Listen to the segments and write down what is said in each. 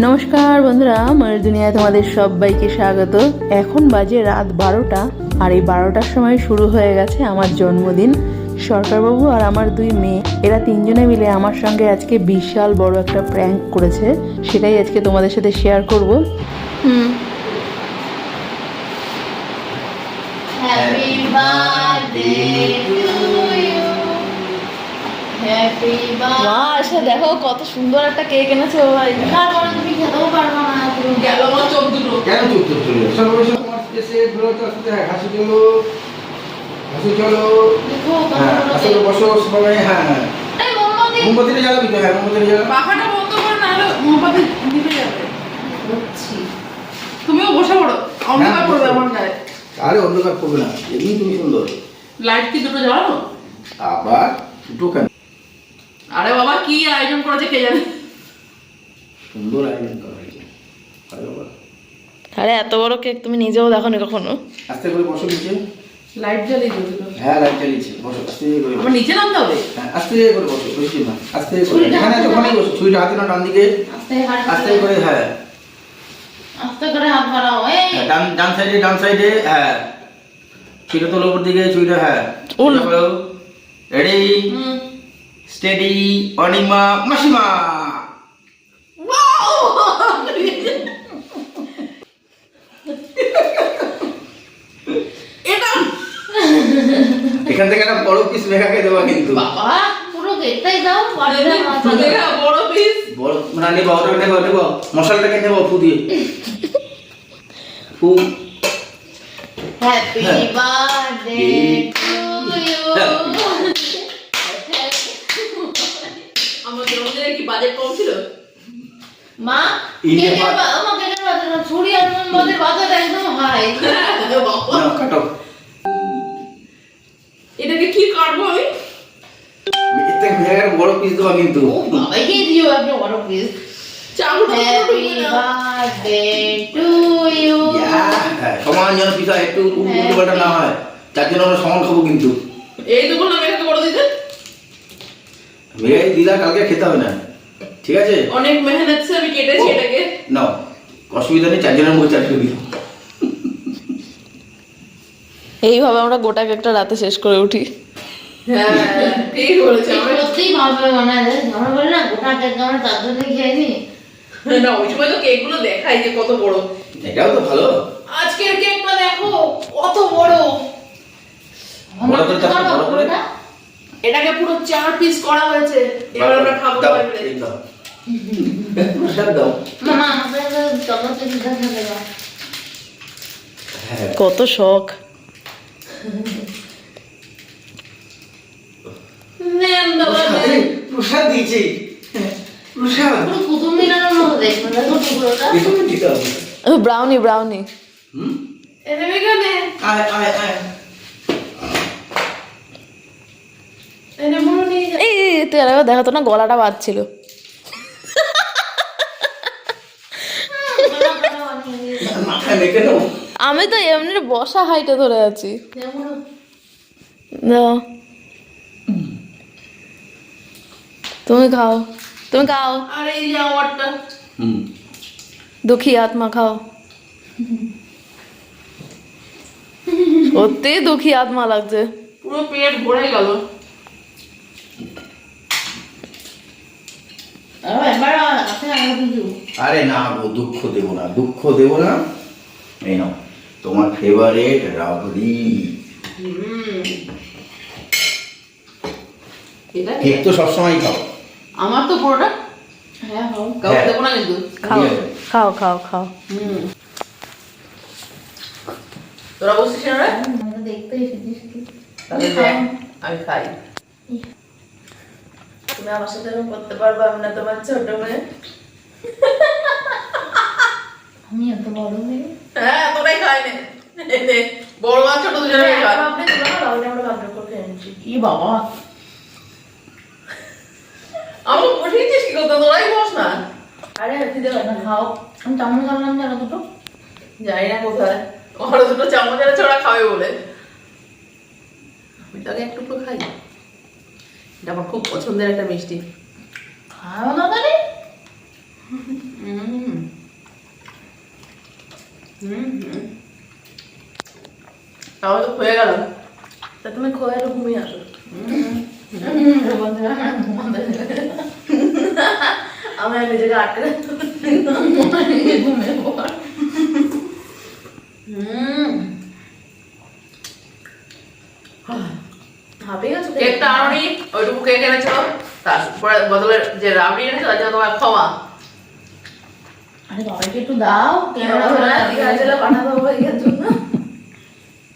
নমস্কার বন্ধুরা মনের দুনিয়ায় তোমাদের সবাইকে স্বাগত। এখন বাজে রাত বারোটা আর এই বারোটার সময় শুরু হয়ে গেছে আমার জন্মদিন। সরকারবাবু আর আমার দুই মেয়ে এরা তিনজনে মিলে আমার সঙ্গে আজকে বিশাল বড় একটা প্র্যাঙ্ক করেছে। সেটাই আজকে তোমাদের সাথে শেয়ার করব। হুম। Happy birthday মা এসে দেখো কত সুন্দর একটা কেক এনেছে ভাই। তারপরে তুমি খেতেও পারব না গেল আমার চোখ দুটো। কেন চুপ চুপ চলে সর্বশেষ তোমার দেশে দূরত্ব আসতে হাসি চলো হাসি চলো হ্যাঁ আসলে বসো সবাই হ্যাঁ মোমবাতিটা জ্বালাবি তো? হ্যাঁ মোমবাতিটা জ্বালা পাখাটা বন্ধ করে না হলে মোমবাতি নিভে যাবে। তুমিও বসে পড়ো অন্ধকার হ্যাঁ, পড়বে বসে। আমার গায়ে। আরে অন্ধকার করবে না। এমনি তুমি সুন্দর। লাইট কি দুটো জ্বালানো? আবার দুটো কেন? আরে বাবা কি আয়োজন করেছে কে জানে? সুন্দর আয়োজন করা হয়েছে। আরে এত বড় কেক তুমি নিজেও দেখো নি কখনো? আস্তে করে বসো নিচে। লাইট জ্বালিয়ে দিল হ্যাঁ লাইট চালিয়েছি বসো আস্তে করে আমার নিচে নামতে হবে? হ্যাঁ আস্তে করে বসো বেশি না আস্তে করে এখানে তো ওখানেই বসো ছুরিটা হাতে না ডান দিকে আস্তে করে হ্যাঁ। আস্তে করে হাত বাড়াও এই। হ্যাঁ, ডান ডান সাইডে ডান সাইডে হ্যাঁ। ছুরিটা তোলো উপর দিকে ছুরিটা হ্যাঁ। রেডি হুম। স্টেডি অনিমা মাসিমা এখান থেকে একটা বড় পিস মেঘাকে দেওয়া কিন্তু। বাবা পুরো দাও বড় পিস বড় না নেব ওটা নেব নেব। মশলাটাকে নেব ফু দিয়ে ফু। হ্যাপি হ্যাঁ। বার্থডে টু ইউ আমার জন্মদিনে কি বাজেট কম ছিল? মা কেকের বা- বা- কেকের বাজার ছুরি আর মোমবাতির বাজার একদম হাই কাটো এটাকে কি কাটবো আমি? এর থেকে বড় পিস দেওয়া কিন্তু। ও বাবাকে দিও আপনি বড় প্লিজ চাকুটা হ্যাপি বার্থডে টু ইউ হ্যাঁ, সমান যেন পিস একটু উল্টো পাল্টা না হয় তার জন্য আমরা সমান খাব কিন্তু। এই তো দিতে মেঘাই দিলা কালকে খেতে হবে না। ঠিক আছে? অনেক মেহনত সে আমি কেটেছি এটাকে। নাও। অসুবিধা নেই চারজনের মধ্যে চারটে দিলাম এইভাবে আমরা গোটা কেকটা রাতে শেষ করে উঠি। হ্যাঁ তো কেকগুলো দেখাই যে কত বড়। এটাও তো ভালো। আজকের কেকটা দেখো কত বড়। বড় করে থাকো, বড় করে। এটাকে পুরো চার পিস করা হয়েছে। এবার আমরা খাব দাও, হ্যাঁ। কত শখ। প্রসাদ দিয়েছি প্রসাদ ব্রাউনি ব্রাউনি হুম? এনে এখানে। আয় আয় আয় এনে মনে নিয়ে আর একবার দেখাতো না গলাটা বাজছিল। আমি তো এমনি বসা হাইটে ধরে আছি। তুমি খাও তুমি খাও। দুঃখী আত্মা খাও। সত্যি দুঃখী আত্মা লাগছে। পুরো পেট ভরে গেল এবার আছে আরও না গো দুঃখ দেব না দুঃখ দেবো না। এই নাও তোমার ফেভারিট রাবড়ি হুম। কেক তো সবসময় খাও। আমার তো পুরোটা হ্যাঁ হ্যাঁ। দেবো না কিন্তু। খাও খাও খাও খাও হুম। তোরা বসছিস না দেখতে এসেছিস তুই। তাহলে দেখ, আমি খাই। তুমি আমার সাথে এরকম করতে পারব আমি না তোমার ছোট মেয়ে। আমি এত বড় মেয়ে? হ্যাঁ তোরাই খাই নে। বড় ছোট দুজনে খাই আমরা বসিয়েছিস কি করতে তোরাই বস না। আরে না খাও। আমি চামচ আনলাম যারা দুটো যাই না কোথায়? ওরা দুটো চামচ আর ছোড়া খাবে বলে। আমি তাকে একটু একটু খাই। এটা আমার খুব পছন্দের একটা মিষ্টি। তাও মানে? তো হয়ে গেল। তা তুমি খোয়া ঘুমিয়ে আসো। আমি নিজেকে আটকে ঘুমিয়ে কেকটা আনি ওইটুকু কেক এনেছো তারপরে বদলে যে রাবড়ি এনেছো তার জন্য তোমার ক্ষমা। একটু দাও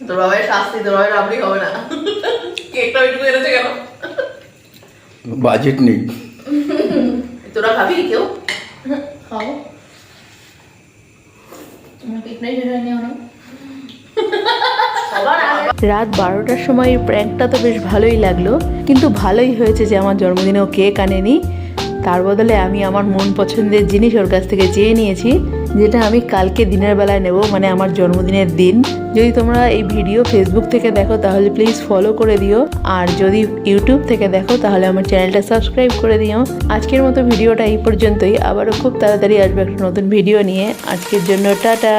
তোর বাবার শাস্তি তোর বাবার রাবড়ি হবে না। কেকটা ওইটুকু এনেছে কেন? বাজেট নেই। তোরা খাবি কেউ? খাও তোমার কেক নাই সেটা নিয়ে রাত বারোটার সময় প্র্যাঙ্কটা তো বেশ ভালোই লাগল, কিন্তু ভালোই হয়েছে যে আমার জন্মদিনেও কেক আনেনি। তার বদলে আমি আমার মন পছন্দের জিনিস ওর কাছ থেকে চেয়ে নিয়েছি, যেটা আমি কালকে দিনের বেলায় নেব মানে আমার জন্মদিনের দিন। যদি তোমরা এই ভিডিও ফেসবুক থেকে দেখো, তাহলে প্লিজ ফলো করে দিও। আর যদি ইউটিউব থেকে দেখো, তাহলে আমার চ্যানেলটা সাবস্ক্রাইব করে দিও। আজকের মতো ভিডিওটা এই পর্যন্তই। আবারও খুব তাড়াতাড়ি আসবে একটা নতুন ভিডিও নিয়ে। আজকের জন্য টাটা!